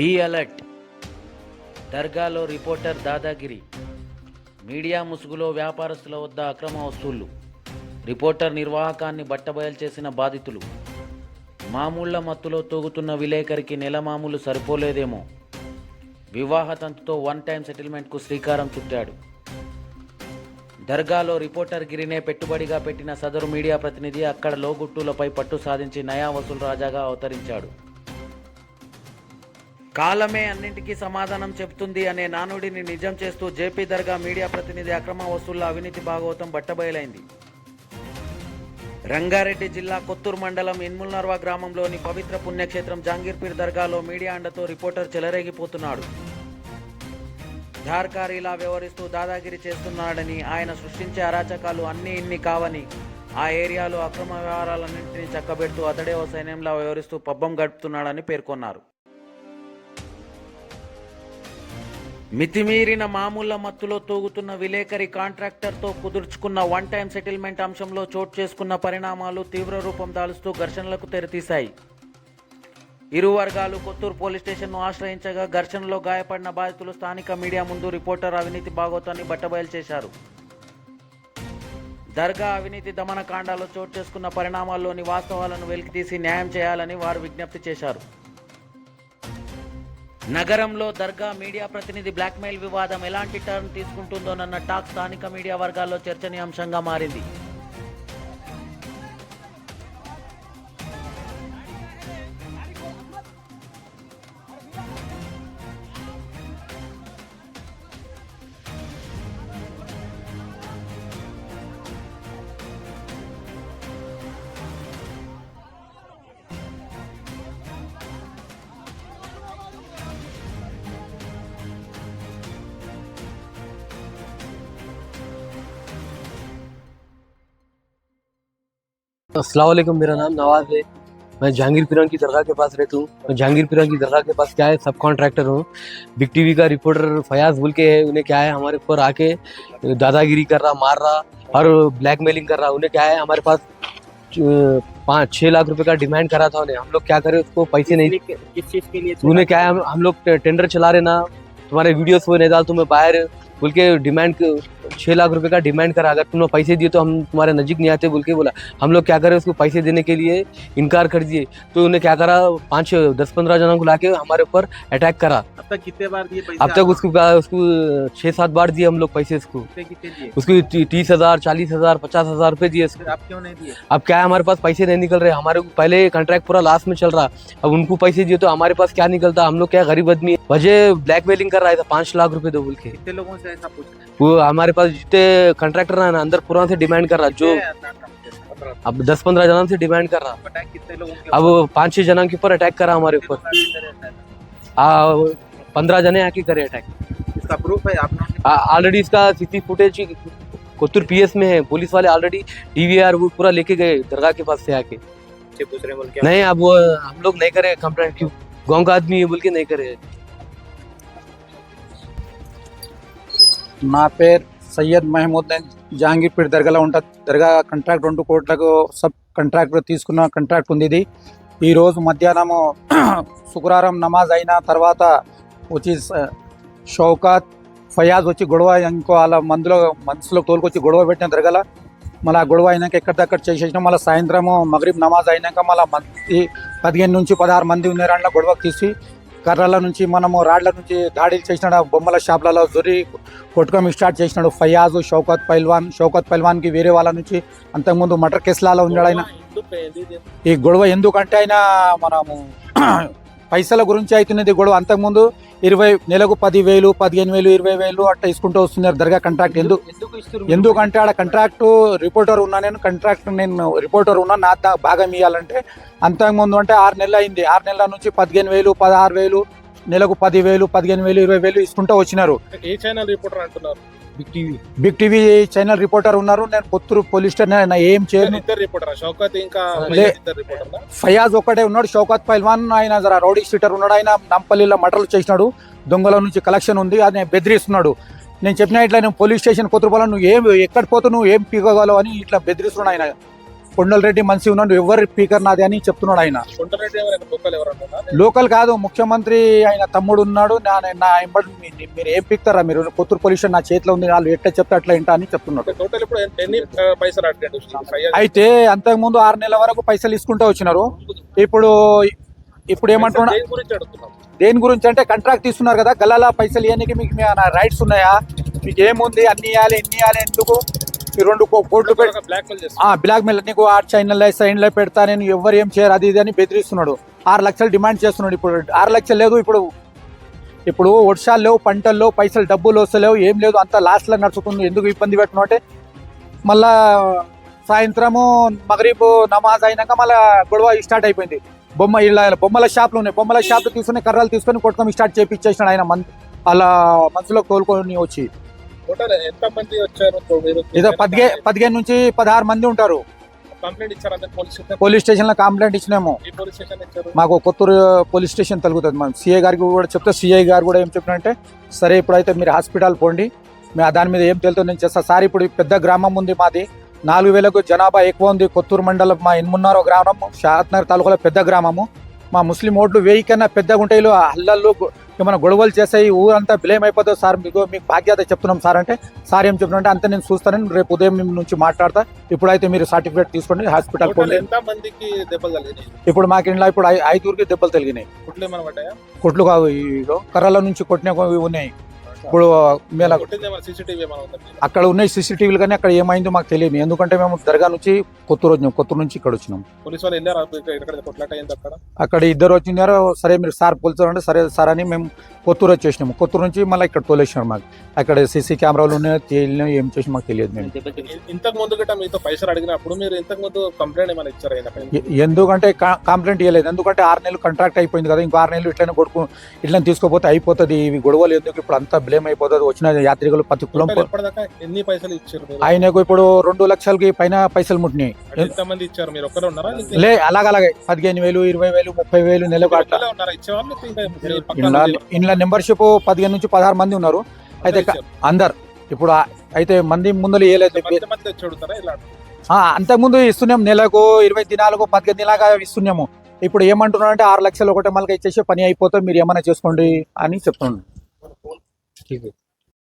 Be alert. దర్గాలో reporter దాదాగిరి. Media ముసుగులో వ్యాపారస్తుల వద్ద అక్రమ వసూళ్ళు. రిపోర్టర్ నిర్వాహకాన్ని బట్టబయలు చేసిన బాధితులు. మామూళ్ళ మత్తులో తూగుతున్న విలేకరికి నెల మామూలు సరిపోలేదేమో. వివాహ తంతుతో వన్ టైం సెటిల్మెంట్కు శ్రీకారం చుట్టాడు. దర్గాలో రిపోర్టర్ గిరినే పెట్టుబడిగా పెట్టిన సదరు మీడియా ప్రతినిధి అక్కడ లోగుట్టులపై పట్టు సాధించి నయా వసూలు రాజాగా అవతరించాడు. కాలమే అన్నింటికీ సమాధానం చెబుతుంది అనే నానుడిని నిజం చేస్తూ జేపీ దర్గా మీడియా ప్రతినిధి అక్రమ వసూళ్ళ అవినీతి భాగవతం బట్టబయలైంది. రంగారెడ్డి జిల్లా కొత్తూరు మండలం ఇన్ముల్నర్వా గ్రామంలోని పవిత్ర పుణ్యక్షేత్రం జాంగీర్పీర్ దర్గాలో మీడియా అండతో రిపోర్టర్ చెలరేగిపోతున్నాడు. ధార్కారిలా వ్యవహరిస్తూ దాదాగిరి చేస్తున్నాడని ఆయన సృష్టించే అరాచకాలు అన్నీ ఇన్ని కావని ఆ ఏరియాలో అక్రమ వ్యవహారాలన్నింటినీ చక్కబెడుతూ అతడే ఓ సైన్యంలా వ్యవహరిస్తూ పబ్బం గడుపుతున్నాడని పేర్కొన్నారు. మితిమీరిన మామూళ్ళ మత్తులో తూగుతున్న విలేకరి కాంట్రాక్టర్తో కుదుర్చుకున్న వన్ టైం సెటిల్మెంట్ అంశంలో చోటు చేసుకున్న పరిణామాలు తీవ్ర రూపం దాలుస్తూ ఘర్షణలకు తెరతీశాయి. ఇరు వర్గాలు కొత్తూరు పోలీస్ స్టేషన్ను ఆశ్రయించగా ఘర్షణలో గాయపడిన బాధితులు స్థానిక మీడియా ముందు రిపోర్టర్ అవినీతి భాగోతాన్ని బట్టబయలు చేశారు. దర్గా అవినీతి దమన కాండాలో చోటు చేసుకున్న పరిణామాల్లోని వాస్తవాలను వెలికితీసి న్యాయం చేయాలని వారు విజ్ఞప్తి చేశారు. నగరంలో దర్గా మీడియా ప్రతినిధి బ్లాక్మెయిల్ వివాదం ఎలాంటి టర్న్ తీసుకుంటుందోనన్న టాక్ స్థానిక మీడియా వర్గాల్లో చర్చనీయాంశంగా మారింది. असलम मेरा नाम नवाज़ है। मैं जहांगीर पीरन की दरगाह के पास रहता हूँ। मैं जहांगीर पीरन की दरगाह के पास क्या है सब कॉन्ट्रैक्टर हूँ। बिग टीवी का रिपोर्टर फयाज बोल के है उन्हें क्या है हमारे ऊपर आके दादागिरी कर रहा मार रहा और ब्लैकमेलिंग कर रहा उन्हें क्या है हमारे पास पाँच छः लाख रुपए का डिमांड करा था उन्हें। हम लोग क्या करें उसको पैसे नहीं किस चीज़ के लिए उन्हें क्या है हम, हम लोग टेंडर चला रहे ना। तुम्हारे वीडियोस वो नहीं डाल तुम्हें बाहर बोल के डिमांड छः लाख रुपए का डिमांड करा अगर तुमने पैसे दिए तो हम तुम्हारे नजीक नहीं आते बोल के बोला। हम लोग क्या करें उसको पैसे देने के लिए इनकार कर दिए। तो उन्हें क्या करा पाँच दस पंद्रह जनों को लाके हमारे ऊपर अटैक करा। अब तक कितने बार दिए अब तक उसको उसको छः सात बार दिए हम लोग पैसे उसको। उसको तीस हज़ार चालीस हज़ार पचास हज़ार रुपए दिए आप क्यों नहीं दिए? अब क्या है हमारे पास पैसे नहीं निकल रहे? हमारे पहले कॉन्ट्रैक्ट पूरा लास्ट में चल रहा। अब उनको पैसे दिए तो हमारे पास क्या निकलता? हम लोग क्या गरीब आदमी है? वजह ब्लैकमेलिंग कर रहा था पाँच लाख रुपए दो बोल के। लोगों से ऐसा पूछ? वो हमारे पास जितने कॉन्ट्रैक्टर है ना अंदर पूरा से डिमांड कर रहा जो कितने पंद्रह- अब दस पंद्रह जनों से डिमांड कर रहा अटैक कितने लोगों के अब पाँच छह जनों के ऊपर अटैक करा हमारे कितने ऊपर लोग आगे रहता है? पंद्रह जने आके करे अटैक इसका प्रूफ है आप लोगों के ऑलरेडी इसका सीसी फुटेज कोतुर पीएस में है पुलिस वाले ऑलरेडी डीवीआर वो पूरा लेके गए दरगाह के पास से आके से पूछ रहे हैं बोल के नहीं अब वो हम लोग नहीं करे कंप्लेंट क्यों गाँव का आदमी है बोल के नहीं करे నా పేరు సయ్యద్ మహమూద్ నేను దర్గాలో ఉంటా దర్గా కాంట్రాక్ట్ రెండు కోట్లకు సబ్ కాంట్రాక్ట్ తీసుకున్న కాంట్రాక్ట్ ఉంది ఇది. ఈరోజు మధ్యాహ్నము శుక్రవారం నమాజ్ అయిన తర్వాత వచ్చి షౌకాత్ ఫయాజ్ వచ్చి గొడవ ఇంకో వాళ్ళ మందులో మనసులో తోలుకొచ్చి గొడవ పెట్టిన దర్గాల. మళ్ళీ గొడవ అయినాక ఎక్కడిదక్కడ చేసేసిన మళ్ళీ సాయంత్రము మగరీబ్ నమాజ్ అయినాక మళ్ళీ మంది పదిహేను నుంచి పదహారు మంది ఉన్నారు గొడవకు తీసి కర్రల నుంచి మనము రాడ్ల నుంచి దాడులు చేసినాడు బొమ్మల షాప్లలో జొరి కొట్టుకోమి స్టార్ట్ చేసినాడు. ఫయాజ్ షౌకత్ పైల్వాన్ షౌకత్ పైల్వాన్కి వేరే వాళ్ళ నుంచి అంతకుముందు మటర్ కేసులలో ఉన్నాడు ఆయన. ఈ గొడవ ఎందుకంటే ఆయన మనము పైసల గురించి అవుతున్నది గొడవ. అంతకుముందు ఇరవై నెలకు పది వేలు పదిహేను వేలు ఇరవై వేలు అట్లా ఇసుకుంటూ వస్తున్నారు దర్గా కాంట్రాక్ట్ ఎందుకు ఎందుకంటే ఆడ కాంట్రాక్ట్ రిపోర్టర్ ఉన్నా నేను కాంట్రాక్ట్ నేను రిపోర్టర్ ఉన్నా నా భాగం ఇవ్వాలంటే అంతకుముందు అంటే ఆరు నెలలు అయింది. ఆరు నెలల నుంచి పదిహేను వేలు పదహారు వేలు నెలకు పది వేలు పదిహేను వేలు ఇరవై వేలు ఇసుకుంటూ వచ్చినారు. ఏ ఛానల్ రిపోర్టర్ అంటున్నారు? Big TV Big TV channel reporter ఉన్నారు. నేను పొత్తురు పోలీస్ స్టేషన్ ఏం చేయను. షౌకత్ ఇంకా ఫయాజ్ ఒక్కడే ఉన్నాడు. షౌకత్ పైల్వాన్ ఆయన రౌడీ స్టీటర్ ఉన్నాడు. ఆయన నంపల్లిలో మటర్లు చేసినాడు. దొంగల నుంచి కలెక్షన్ ఉంది. అది బెదిరిస్తున్నాడు. నేను చెప్పిన ఇట్లా నేను పోలీస్ స్టేషన్ కొత్త నువ్వు ఏం ఎక్కడ పోతు నువ్వు ఏం పీకోగలవు అని ఇట్లా బెదిరిస్తున్నాడు ఆయన. కొండల రెడ్డి మనిషి ఉన్నాడు. ఎవరు స్పీకర్ నాది అని చెప్తున్నాడు ఆయన. లోకల్ కాదు ముఖ్యమంత్రి ఆయన తమ్ముడు ఉన్నాడు. నా మీరు ఏం పిక్తారా? మీరు కొత్తూరు పొల్యూషన్ నా చేతిలో ఉంది. వాళ్ళు ఎట్లా చెప్తే అట్లా ఏంటా అని చెప్తున్నాడు. అయితే అంతకుముందు ఆరు నెలల వరకు పైసలు తీసుకుంటూ వచ్చినారు. ఇప్పుడు ఇప్పుడు ఏమంటున్నా దేని గురించి అంటే కాంట్రాక్ట్ తీసుకున్నారు కదా. గల్లాల పైసలు ఇవ్వడానికి మీకు రైట్స్ ఉన్నాయా? మీకు ఏముంది? అన్ని ఇవ్వాలి ఎన్ని ఇవ్వాలి ఎందుకు? ఈ రెండు కోట్లు బ్లాక్ మెయిల్ నీకు ఆ చైనల్ సైన్లో పెడతా నేను ఎవరు ఏం చేయరు అది ఇది అని బెదిరిస్తున్నాడు. ఆరు లక్షలు డిమాండ్ చేస్తున్నాడు ఇప్పుడు. ఆరు లక్షలు లేదు ఇప్పుడు. ఇప్పుడు వర్షాలు లేవు పంటలు లేవు పైసలు డబ్బులు వస్తలేవు ఏం లేదు అంతా లాస్ట్లో నడుచుకుంది. ఎందుకు ఇబ్బంది పెట్టిన అంటే మళ్ళా సాయంత్రము మగరీబు నమాజ్ అయినాక మళ్ళా గొడవ స్టార్ట్ అయిపోయింది. బొమ్మ ఇలా బొమ్మల షాపులు ఉన్నాయి. బొమ్మల షాపులు తీసుకుని కర్రలు తీసుకొని కొట్టుకొని స్టార్ట్ చేపించేసినాడు ఆయన మన్ అలా మనసులో కోలుకొని వచ్చి. టోటల్ ఎంత మంది వచ్చారు మీరు ఏదో పదిహే పదిహేను నుంచి పదహారు మంది ఉంటారు. కంప్లైంట్ ఇచ్చారు అందరు పోలీస్ స్టేషన్ స్టేషన్లో కంప్లైంట్ ఇచ్చినాము. మాకు కొత్తూరు పోలీస్ స్టేషన్ తలుగుతుంది. మనం సిఐ గారికి కూడా చెప్తే సిఐ గారు కూడా ఏం చెప్పినంటే సరే ఇప్పుడైతే మీరు హాస్పిటల్ పోండి. మీ దాని మీద ఏం తెలుతో నేను చేస్తా. సార్ ఇప్పుడు పెద్ద గ్రామం ఉంది మాది. నాలుగు వేలకు జనాభా ఎక్కువ ఉంది. కొత్తూరు మండలం మా ఎనిమిదిన్నర గ్రామం షాత్నగర్ తాలూకాలో పెద్ద గ్రామము. మా ముస్లిం ఓట్లు వెయ్యి కన్నా పెద్దగా ఉంటాయి హల్లల్లో ఏమైనా గొడవలు చేస్తాయి ఊరంతా బిలేం అయిపోతుంది సార్. మీకు మీకు బాధ్యత చెప్తున్నాం సార్ అంటే సార్ ఏం చెప్తున్నా అంతే నేను చూస్తానని రేపు ఉదయం నుంచి మాట్లాడతా. ఇప్పుడైతే మీరు సర్టిఫికేట్ తీసుకోండి హాస్పిటల్ ఎంత మందికి దెబ్బలు కలిగినాయి ఇప్పుడు మాకు ఇంట్లో ఇప్పుడు ఐదుగురికి దెబ్బలు తగిలినాయి. కుట్లు ఏమైనా పడ్డాయా? కొట్లు కావు ఇగో కర్రల నుంచి కొట్టిన ఉన్నాయి. ఇప్పుడు మేము? అక్కడ ఉన్నాయి సీసీటీవీలు కానీ అక్కడ ఏమైందో మాకు తెలియదు. ఎందుకంటే మేము దర్గా నుంచి కొత్తూరు వచ్చినాం. కొత్తూరు నుంచి ఇక్కడ వచ్చినాం. అక్కడ అక్కడ? ఇద్దరు వచ్చినారు సరే మీరు సార్ పోల్చారంటే సరే సార్ అని మేము కొత్తూరు వచ్చేసినాము. కొత్తూరు నుంచి మళ్ళీ ఇక్కడ తోలేసినారు మాకు. అక్కడ సీసీ కెమెరాలు ఉన్నాయి తేలినాయి ఏం చేసి మాకు తెలియదు మేము. ఇంతకు ముందు గట్రా మీతో పైసలు అడిగినప్పుడు మీరు ఇంతకు ముందు కంప్లైంట్ ఏమైనా ఇచ్చారు ఎందుకంటే కంప్లైంట్ ఇవ్వలేదు ఎందుకంటే ఆరు నెలలు కాంట్రాక్ట్ అయిపోయింది కదా. ఇంకో ఆరు నెలలు ఇట్లనే కొడుకు ఇట్లా తీసుకోపోతే అయిపోతుంది. ఇవి గొడవలు ఎందుకు ఇప్పుడు అంతా బ్లేమ్ అయిపోతుంది. వచ్చిన యాత్రికులు ప్రతి కులం ఎన్ని పైసలు ఇచ్చారు ఆయనకు ఇప్పుడు రెండు లక్షలకి పైన పైసలు ముట్టినాయి. అంటే ఎంత మంది ఇచ్చారు మీరు ఒక్కరే ఉన్నారా? లేకపోతే లే అలాగలాగే. పదిహేను వేలు ఇరవై వేలు ముప్పై వేలు నెలకు అట్లా. ఇంట్లో మెంబర్షిప్ పదిహేను నుంచి పదహారు మంది ఉన్నారు. అయితే. అందరు. ఇప్పుడు అయితే మంది ఇలా? ఆ, అంతకుముందు ఇస్తున్నాం నెలకు ఇరవై దినాలకు పదిహేను దినాలుగా ఇస్తున్నాము. ఇప్పుడు ఏమంటున్నారు అంటే ఆరు లక్షలు ఒకటే మళ్ళీ ఇచ్చేసి పని అయిపోతే మీరు ఏమైనా చేసుకోండి అని చెప్తున్నాను достигнут